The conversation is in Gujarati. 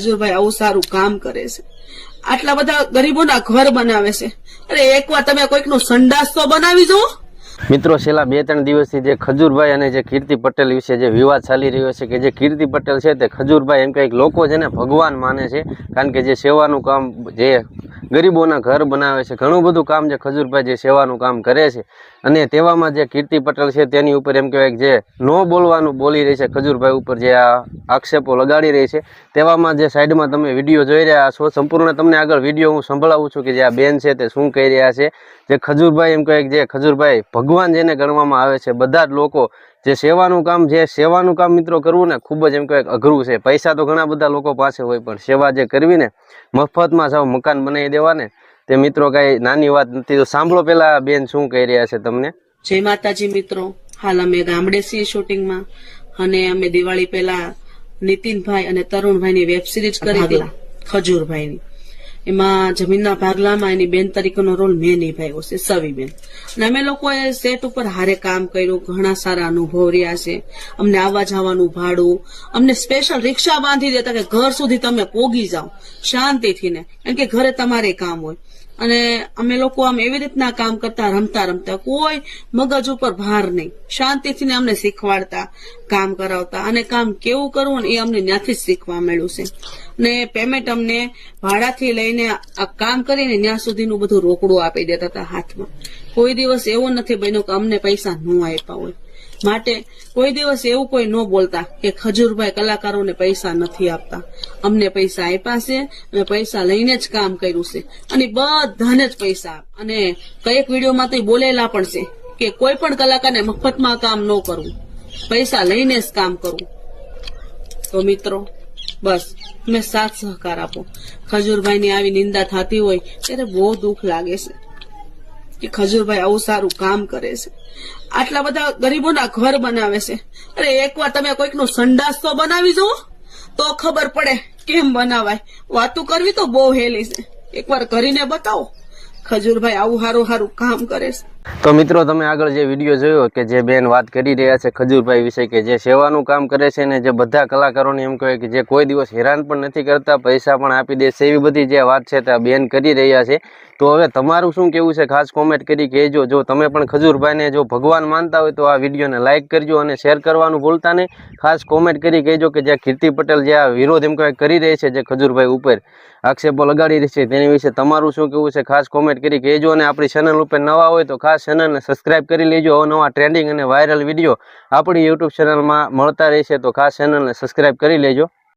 ખજૂરભાઈ આવું સારું કામ કરે છે. આટલા બધા ગરીબોના ઘર બનાવે છે. અરે એકવાર તમે કોઈકનો સંડાસ તો બનાવી જુઓ. મિત્રો, છેલ્લા બે ત્રણ દિવસથી જે ખજૂરભાઈ અને જે કીર્તિ પટેલ વિશે જે વિવાદ ચાલી રહ્યો છે કે જે કીર્તિ પટેલ છે તે ખજૂરભાઈ એમ કંઈક લોકો જેને ભગવાન માને છે, કારણ કે જે સેવાનું કામ જે ગરીબોના ઘર બનાવે છે. ઘણું બધું કામ જે ખજૂરભાઈ જે સેવાનું કામ કરે છે અને તેવામાં જે કીર્તિ પટેલ છે તેની ઉપર એમ કહેવાય જે નો બોલવાનું બોલી રહી છે ખજૂરભાઈ ઉપર જે આ આક્ષેપો લગાડી રહી છે, તેવામાં જે સાઈડમાં તમે વીડિયો જોઈ રહ્યા છો, સંપૂર્ણ તમને આગળ વીડિયો હું સંભળાવું છું કે જે આ બેન છે તે શું કહી રહ્યા છે. જે ખજૂરભાઈ એમ કહે જે ખજૂરભાઈ ભગવાન જેને ગણવામાં આવે છે, બધા જ લોકો જે સેવાનું કામ જે સેવાનું કામ મિત્રો કરવું ને ખૂબ જ એમ કહેવાય અઘરું છે. પૈસા તો ઘણા બધા લોકો પાસે હોય પણ સેવા જે કરવી ને મફતમાં સાવ મકાન બનાવી દેવા ને તે મિત્રો કાંઈ નાની વાત નથી. તો સાંભળો પેલા બેન શું કહી રહ્યા છે તમને? જય માતાજી મિત્રો. હાલ અમે ગામડે છીએ શૂટિંગમાં અને અમે દિવાળી પહેલા નીતિનભાઈ અને તરુણભાઈની વેબ સિરીઝ કરી હતી ખજૂરભાઈની. એમાં જમીનના ભાગલામાં એની બેન તરીકેનો રોલ મેં નિભાવ્યો છે, સવીબેન. અને અમે લોકોએ સેટ ઉપર હારે કામ કર્યું, ઘણા સારા અનુભવ રહ્યા છે. અમને આવવા જવાનું ભાડું, અમને સ્પેશિયલ રિક્ષા બાંધી દેતા કે ઘર સુધી તમે પોગી જાઓ, શાંતિથી ને કારણ કે ઘરે તમારે કામ હોય. અને અમે લોકો આમ એવી રીતના કામ કરતા, રમતા રમતા, કોઈ મગજ ઉપર ભાર નહીં. શાંતિથી ને અમને શીખવાડતા, કામ કરાવતા. અને કામ કેવું કરવું ને એ અમને ત્યાંથી જ શીખવા મળ્યું છે. ને પેમેન્ટ અમને ભાડાથી આ કામ કરીને ત્યાં સુધીનું બધું રોકડું આપી દેતા હતા હાથમાં. કોઈ દિવસ એવો નથી બન્યો કે અમને પૈસા ન આપ્યા હોય. માટે કોઈ દિવસ એવું કોઈ ન બોલતા કે ખજૂરભાઈ કલાકારોને પૈસા નથી આપતા. અમને પૈસા આપ્યા છે અને પૈસા લઈને જ કામ કર્યું છે. અને બધાને જ પૈસા અને કંઈક વિડીયોમાં તો બોલેલા પણ છે કે કોઈ પણ કલાકારને મફતમાં કામ ન કરવું. પૈસા લઈને જ કામ કરવું. તો મિત્રો બસ મેં સાથ સહકાર આપો. ખજૂરભાઈની આવી નિંદા થતી હોય, ત્યારે બહુ દુઃખ લાગે છે કે ખજૂરભાઈ આવું સારું કામ કરે છે. આટલા બધા ગરીબોના ઘર બનાવે છે. અરે, એકવાર તમે કોઈકનો સંડાસ તો બનાવી જુઓ. તો ખબર પડે કેમ બનાવાય. વાતું કરવી તો બહુ હેલી છે. એકવાર કરીને બતાવો. ખજૂરભાઈ આવું સારું સારું કામ કરે છે. તો મિત્રો, તમે આગળ જે વીડિયો જોયો કે જે બેન વાત કરી રહ્યા છે ખજૂરભાઈ વિશે કે જે સેવાનું કામ કરે છે ને જે બધા કલાકારોને એમ કહે કે જે કોઈ દિવસ હેરાન પણ નથી કરતા, પૈસા પણ આપી દે એવી બધી જે વાત છે તે બેન કરી રહ્યા છે. તો હવે તમારું શું કેવું છે? ખાસ કોમેન્ટ કરી કહેજો. જો તમે પણ ખજૂરભાઈને જો ભગવાન માનતા હોય તો આ વિડીયોને લાઇક કરજો અને શેર કરવાનું ભૂલતા નહીં. ખાસ કોમેન્ટ કરી કહેજો કે જે કીર્તિ પટેલ જે આ વિરોધ એમ કહેવાય કરી રહી છે જે ખજૂરભાઈ ઉપર આક્ષેપો લગાડી રહી છે તેની વિશે તમારું શું કેવું છે? ખાસ કોમેન્ટ કરી કહેજો અને આપણી ચેનલ ઉપર નવા હોય તો ખાસ ચેનલને સબસ્ક્રાઇબ કરી લેજો. અવનવા ટ્રેન્ડિંગ અને વાયરલ વીડિયો આપણી યુટ્યુબ ચેનલમાં મળતા રહેશે તો ખાસ ચેનલને સબસ્ક્રાઇબ કરી લેજો.